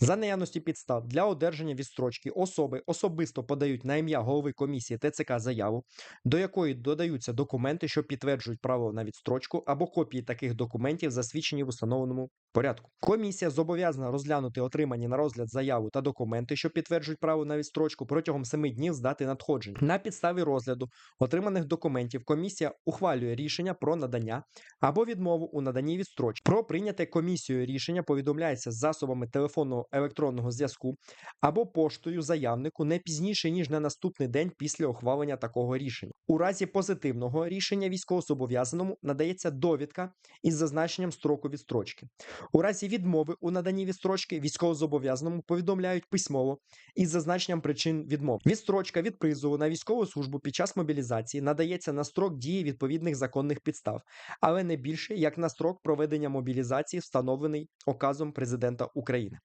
За наявності підстав для одержання відстрочки особи особисто подають на ім'я голови комісії ТЦК заяву, до якої додаються документи, що підтверджують право на відстрочку, або копії таких документів, засвідчені в установленому порядку. Комісія зобов'язана розглянути отримані на розгляд заяву та документи, що підтверджують право на відстрочку протягом 7 днів з дати надходження. На підставі розгляду отриманих документів комісія ухвалює рішення про надання або відмову у наданні відстрочки. Про прийняте комісією рішення повідомляється засобами телефонного електронного зв'язку або поштою заявнику не пізніше ніж на наступний день після ухвалення такого рішення. У разі позитивного рішення військовозобов'язаному надається довідка із зазначенням строку відстрочки. У разі відмови у наданні відстрочки військовозобов'язаному повідомляють письмово із зазначенням причин відмов. Відстрочка від призову на військову службу під час мобілізації надається на строк дії відповідних законних підстав, але не більше як на строк проведення мобілізації, встановлений указом президента України.